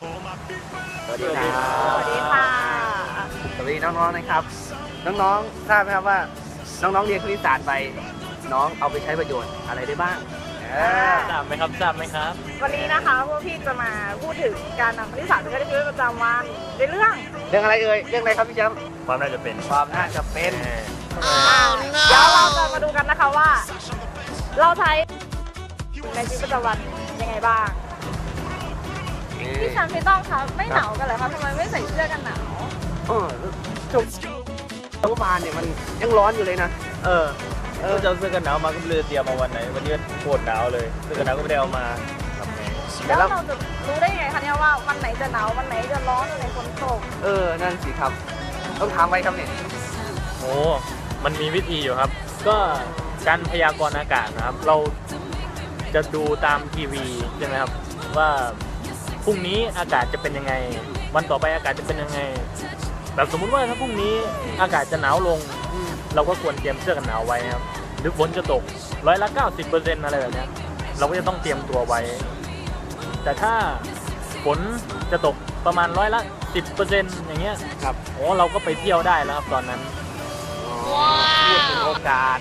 สวัสดีครับสวัสดีค่ะ สวัสดีน้องๆนะครับ น้องๆทราบไหมครับว่า น้องๆเรียนคณิตศาสตร์ไป น้องเอาไปใช้ประโยชน์อะไรได้บ้างเออทราบไหมครับทราบไหมครับ วันนี้นะคะพวกพี่จะมาพูดถึงการนำคณิตศาสตร์ไปใช้ในชีวิตประจำวันในเรื่อง เรื่องอะไรเอ่ยเรื่องอะไรครับพี่แชมป์ความน่าจะเป็นความน่าจะเป็นเอออ่าเดี๋ยวเราจะมาดูกันนะคะว่า เราใช้ในชีวิตประจำวันยังไงบ้าง พี่ชันพี่ต้องคะไม่หนาวกันเหรอคะทำไมไม่ใส่เสื้อกันหนาวเออช่วงเมื่อวานเนี่ยมันยังร้อนอยู่เลยนะ เออเออจะเอาเสื้อกันหนาวมาก็ไม่รู้จะเตรียมมาวันไหน วันนี้โคตรหนาวเลย เสื้อกันหนาวก็ไม่ได้เอามาทำไงแล้วเราจะรู้ได้ยังไงคะเนี่ยว่าวันไหนจะหนาววันไหนจะร้อนวันไหนฝนตก เออ นั่นสิครับ ต้องถามไว้ครับเนี่ยโอ้มันมีวิธีอยู่ครับ ก็การพยากรณ์อากาศนะครับ เราจะดูตามทีวีใช่ไหมครับ ว่า พรุ่งนี้อากาศจะเป็นยังไง วันต่อไปอากาศจะเป็นยังไง แบบสมมุติว่าถ้าพรุ่งนี้อากาศจะหนาวลงอืมเราก็ควรเตรียมเสื้อกันหนาวไว้นะครับ หรือฝนจะตกร้อยละ 90%อะไรแบบเนี้ยเราก็จะต้องเตรียมตัวไว้ แต่ถ้าฝนจะตกประมาณร้อยละ10%อย่างเงี้ยครับโอ้เราก็ไปเที่ยวได้แล้วครับตอนนั้นพูดถึงโอกาส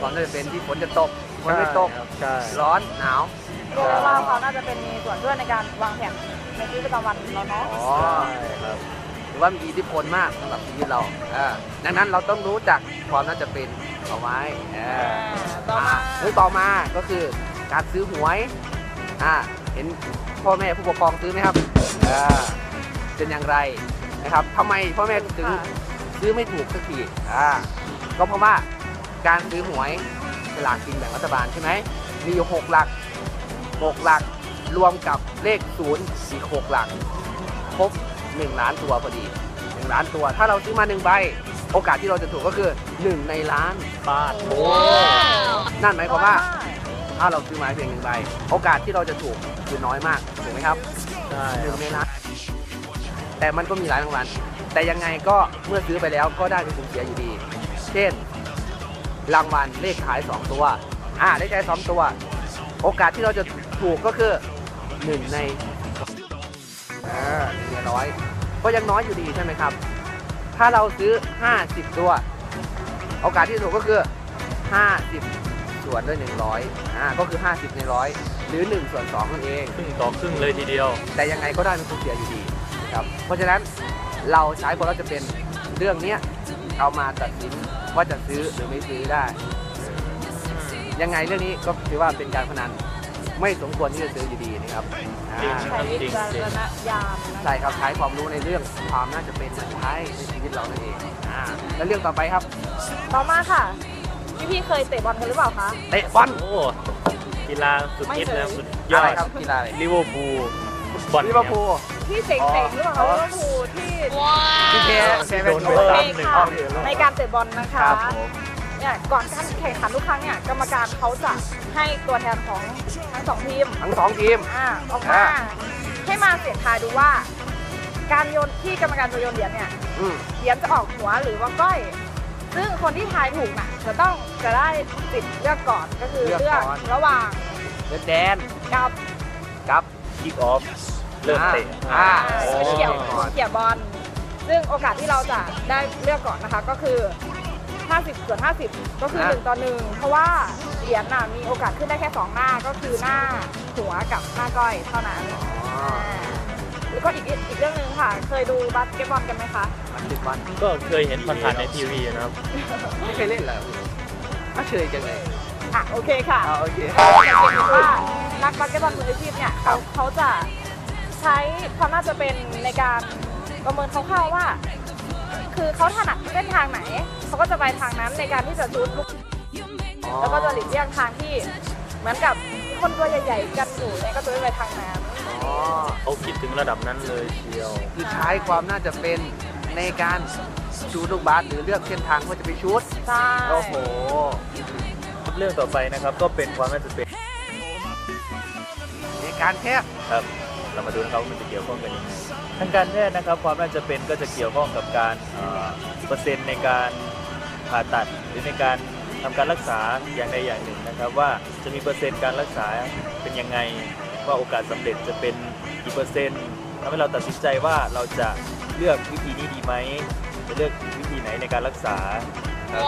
ก่อนจะเป็นที่ฝนจะตกฝนไม่ตกใช่ครับใช่ร้อนหนาวเรีย กได้ว่าเขาน่าจะเป็นมีส่วนช่วยในการวางแผนในชีวิตประจำวันเราเนาะอ๋อใช่ครับหรือว่ามีอิทธิพลมากสำหรับชีวิตเราอ่าดังนั้นเราต้องรู้จักความน่าจะเป็นเอาไว้อ่าต่อมาเรื่องต่อมาก็คือการซื้อหวยอ่าเห็นพ่อแม่ผู้ปกครองซื้อไหมครับอ่าเป็นอย่างไรนะครับทำไมพ่อแม่ถึงค่ะซื้อไม่ถูกสักทีอ่าก็เพราะว่าการซื้อหวยสลากกินแบ่งรัฐบาลใช่ไหมมีอยู่หกหลัก หกหลัก รวมกับเลขศูนย์อีกหกหลัก ครบ 1 ล้านตัวพอดี 1 ล้านตัว ถ้าเราซื้อมา 1 ใบ โอกาสที่เราจะถูกก็คือ 1 ในล้านบ้านโอ้นั่นหมายความว่า ถ้าเราซื้อมาเพียงหนึ่งใบ โอกาสที่เราจะถูกคือน้อยมากถูกไหมครับใช่หคนึ่รังบในล้าน แต่มันก็มีหลายรางวัล แต่ยังไงก็เมื่อซื้อไปแล้วก็ได้เป็นผลเสียอยู่ดี เช่น รางวัลเลขขาย 2 ตัว อ่าเลขขาย2ตัว โอกาสที่เราจะ ถูกก็คือ 1 ในอ่าหนึ่งในร้อยก็ยังน้อยอยู่ดีใช่ไหมครับ ถ้าเราซื้อ 50 ตัว โอกาสที่ถูกก็คือ 50 ส่วนด้วย 100อ่าก็คือ 50 ในร้อยหรือ 1 ส่วน2นั่นเอง ครึ่งต่อครึ่งเลยทีเดียว แต่ยังไงก็ได้เป็นผลเสียอยู่ดีนะครับ เพราะฉะนั้นเราใช้บอลจะเป็นเรื่องเนี้ยเอามาตัดสินว่าจะซื้อหรือไม่ซื้อได้ ยังไงเรื่องนี้ก็ถือว่าเป็นการพนัน ไม่สมควรที่จะซื้ออยู่ดีนะครับอ่าใช้วิจารณญาณนะใช่ครับใช้ความรู้ในเรื่องความน่าจะเป็นมาใช้ในชีวิตเรานั่นเองอ่าแล้วเรื่องต่อไปครับต่อมาค่ะ พี่พี่ๆเคยเตะบอลกันหรือเปล่าคะ เตะบอลโอ้กีฬาสุดฮิตไม่เคย นะสุดยอะอไรดครับกีฬาอะไรลิเวอร์พูลฟุตบอลลิเวอร์พูล ที่เจ๋งๆหรือเปล่าคะอ๋อลิเวอร์พูลที่ที่เพชรเพชรโดนไป โอสาเคมหนึ่ง ค่ะเอาเหรียญในการเตะบอลนะคะ ครับผม เนี่ยก่อนการแข่งขันทุกครั้งเนี่ยกรรมการเขาจะให้ตัวแทนของทั้งสองทีมทั้งสองทีมอ่าออกมาอ่า ให้มาเสี่ยงทายดูว่า การโยนที่กรรมการจะโยนเหรียญเนี่ยอืมเหรียญจะออกหัวหรือว่าก้อย ซึ่งคนที่ทายถูกน่ะจะต้องจะได้สิทธิ์เลือกก่อนก็คือเลือกเลือกก่อนระหว่างเดนแดนกับ กับคิกออฟเริ่มเตะอ่าอ่าโอ้เขี่ยวก่อนเขี่ยบอลซึ่งโอกาสที่เราจะได้เลือกก่อนนะคะก็คือ 50ส่วน50 ก็คือ 1 ต่อ 1 เพราะว่าเหรียญน่ะมีโอกาสขึ้นได้แค่ 2 หน้าก็คือหน้าหัวกับหน้าก้อยเท่านั้นอ๋อแล้วก็อีกอีกเรื่องหนึ่งค่ะ เคยดูบาสเกตบอลกันไหมคะมันติดบอลก็เคยเห็นผ่านๆในทีวีนะครับ ไม่เคยเล่นเหรอไม่เคยจังเลยอะโอเคค่ะอ่าโอเคสังเกตเห็นว่านักบาสเกตบอลมืออาชีพเนี่ยครัเขาบเขาจะใช้ความน่าจะเป็นในการประเมินคร่าวๆว่า คือเขาถนัดเส้นทางไหน เขาก็จะไปทางนั้นในการที่จะชูดลูกอ๋อแล้วก็จะหลีกเลี่ยงทางที่เหมือนกับคนตัวใหญ่ๆกันอยู่เนี่ยก็จะไม่ไปทางนั้นอ๋อเขาคิดถึงระดับนั้นเลยเชียวคือใช้ความน่าจะเป็นในการชูลูกบาสหรือเลือกเส้นทางว่าจะไปชูดใช่โอ้โหเรื่องต่อไปนะครับก็เป็นความน่าจะเป็นในการแทบครับเรามาดูนะครับว่ามันจะเกี่ยวข้องกันยังไงทางการแพทย์นะครับความน่าจะเป็นก็จะเกี่ยวข้องกับการเอ่อเปอร์เซ็นต์ในการ ผ่าตัดหรือในการทำการรักษาอย่างใดอย่างหนึ่งนะครับ ว่าจะมีเปอร์เซ็นต์การรักษาเป็นยังไงว่าโอกาสสำเร็จจะเป็นกี่เปอร์เซ็นต์ทำให้เราตัดสินใจว่าเราจะเลือกวิธีนี้ดีไหมจะเลือกวิธีไหนในการรักษาครับ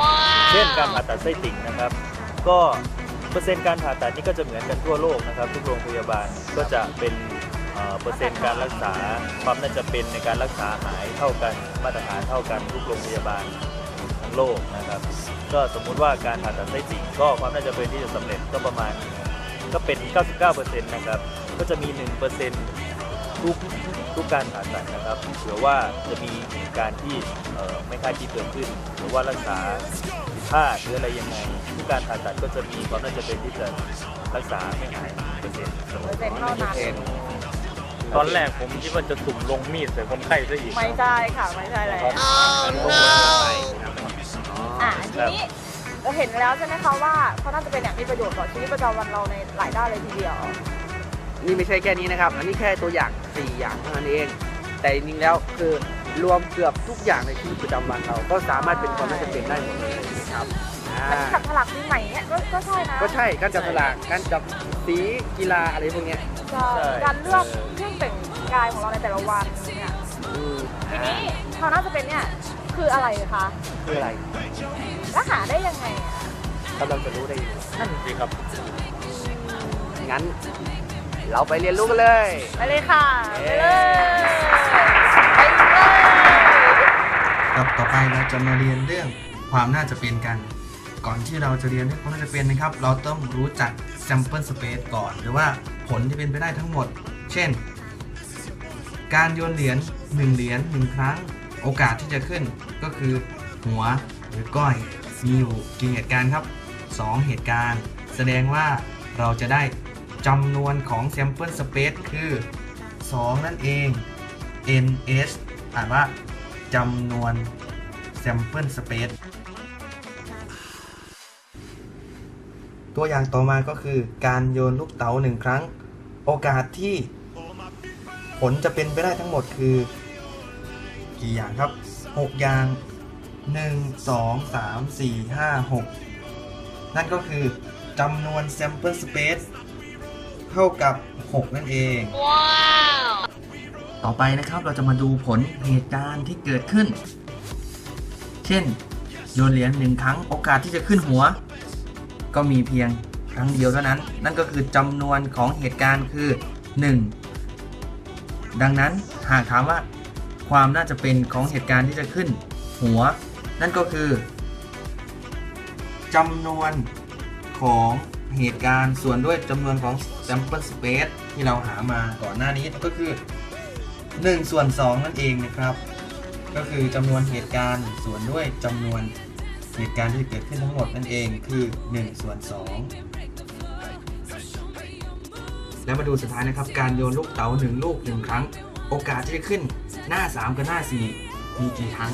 เช่นการผ่าตัดไส้ติ่งนะครับ ก็เปอร์เซ็นต์การผ่าตัดนี่ก็จะเหมือนกันทั่วโลกนะครับ ทุกโรงพยาบาลก็จะเป็นเปอร์เซ็นต์การรักษาความน่าจะเป็นในการรักษาหายเท่ากันมาตรฐานเท่ากันทุกโรงพยาบาล โลกนะครับ ก็สมมุติว่าการผ่าตัดไส้ติ่งก็ความน่าจะเป็นที่จะสำเร็จก็ประมาณก็เป็น 99%นะครับ ก็จะมี 1%ทุกทุกการผ่าตัดนะครับเผื่อว่าจะมีเหตุการณ์ที่เอ่อไม่คาดคิดเกิดขึ้น หรือว่ารักษาผิดพลาดหรืออะไรยังไงทุกการผ่าตัดก็จะมีความน่าจะเป็นที่จะรักษาไม่หายเปอร์เซ็นต์เสมเปออร์เซ็นต์เท่านั้นตอนแรกผมคิดว่าจะสุ่มลงมีดใส่คนไข้ซะอีก ไม่ใช่ค่ะ ไม่ใช่แล้ว อะทีนี้เราเห็นแล้วใช่ไหมคะว่าเขาน่าจะเป็นอย่างมีประโยชน์ต่อชีวิตประจำวันเราในหลายด้านเลยทีเดียว นี่ไม่ใช่แค่นี้นะครับ อันนี้แค่ตัวอย่าง 4 อย่างเท่านั้นเอง แต่จริงๆแล้วคือรวมเกือบทุกอย่างในชีวิตประจำวันเรา ก็สามารถเป็นความน่าจะเป็นได้หมดเลยนะครับอ่ามันขัดฉลักปีใหม่เนี่ยก็ก็ใช่นะก็ใช่การจับสลากการจับสีกีฬาอะไรพวกเนี้ย ใช่การเลือกเครื่องแต่งกายของเราในแต่ละวันเนี่ยอืมทีนี้เขาน่าจะเป็นเนี่ย คืออะไรคะคืออะไรแล้วหาได้ยังไงอะกำลังจะรู้ได้ยังไงนั่นสิครับ งั้น เราไปเรียนรู้กันเลย ไปเลยค่ะ ไปเลยไปเลยครับต่อไปเราจะมาเรียนเรื่องความน่าจะเป็นกัน ก่อนที่เราจะเรียนเรื่องความน่าจะเป็นนะครับ เราต้องรู้จัก sample space ก่อน หรือว่าผลที่เป็นไปได้ทั้งหมด เช่น การโยนเหรียญ1เหรียญ1ครั้ง โอกาสที่จะขึ้นก็คือหัวหรือก้อยมีอยู่กี่เหตุการณ์ครับ 2 เหตุการณ์ แสดงว่าเราจะได้จำนวนของ sample space คือ 2 นั่นเอง ns อ่านว่าจำนวน sample space ตัวอย่างต่อมาก็คือการโยนลูกเต๋าหนึ่งครั้ง โอกาสที่ผลจะเป็นไปได้ทั้งหมดคือ กี่อย่างครับ 6 อย่าง 1 2 3 4 5 6 นั่นก็คือจำนวน sample space เท่ากับ 6 นั่นเองต่อไปนะครับเราจะมาดูผลเหตุการณ์ที่เกิดขึ้น เช่น โยนเหรียญหนึ่งครั้งโอกาสที่จะขึ้นหัว ก็มีเพียงครั้งเดียวเท่านั้น นั่นก็คือจำนวนของเหตุการณ์คือ 1 ดังนั้นหากถามว่า ความน่าจะเป็นของเหตุการณ์ที่จะขึ้น หัว นั่นก็คือจำนวนของเหตุการณ์ส่วนด้วยจำนวนของ sample space ที่เราหามาก่อนหน้านี้ก็คือ1ส่วน2นั่นเองนะครับ ก็คือจำนวนเหตุการณ์ส่วนด้วยจำนวนเหตุการณ์ที่เกิดขึ้นทั้งหมดนั่นเองคือ1ส่วน2แล้วมาดูสุดท้ายนะครับ การโยนลูกเต๋า1ลูก1ครั้ง โอกาสที่จะขึ้น หน้า 3 กับหน้า 4 มีกี่ครั้ง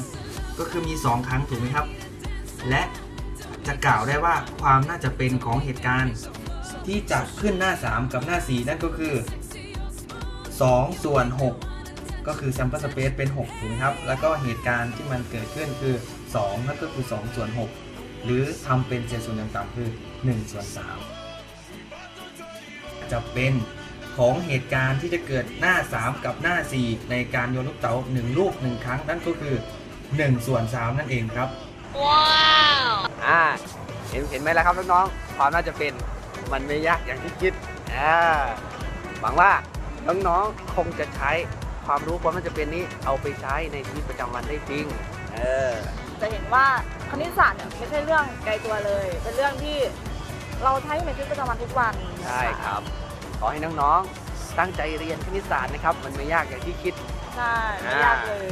ก็คือมี 2 ครั้งถูกไหมครับ และจะกล่าวได้ว่าความน่าจะเป็นของเหตุการณ์ที่จะขึ้นหน้า 3 กับหน้า 4 นั่นก็คือ 2 ส่วน 6 ก็คือ sample space เป็น6ถูกไหมครับ แล้วก็เหตุการณ์ที่มันเกิดขึ้นคือ 2 นั่นก็คือ 2 ส่วน 6 หรือทำเป็นเศษส่วนอย่างต่ำคือ 1 ส่วน 3 จะเป็น ของเหตุการณ์ที่จะเกิดหน้า 3 กับหน้า 4 ในการโยนลูกเต๋า1ลูก 1 ครั้ง นั่นก็คือ1ส่วน3นั่นเองครับอ่าเห็นเห็นไหมล่ะครับน้องๆความน่าจะเป็นมันไม่ยากอย่างที่คิดอ่าหวังว่าน้องๆคงจะใช้ความรู้ความน่าจะเป็นนี้เอาไปใช้ในชีวิตประจำวันได้จริงเออจะเห็นว่าคณิตศาสตร์เนี่ยไม่ใช่เรื่องไกลตัวเลย เป็นเรื่องที่เราใช้ในชีวิตประจำวันทุกวันนะะใช่ครับ ขอให้น้องๆ ตั้งใจเรียนคณิตศาสตร์นะครับ มันไม่ยากอย่างที่คิดใช่ไม่ยากเลย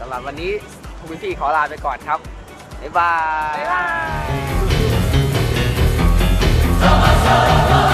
สำหรับวันนี้พวกพี่ๆขอลาไปก่อนครับ บ๊ายบายบ๊ายบาย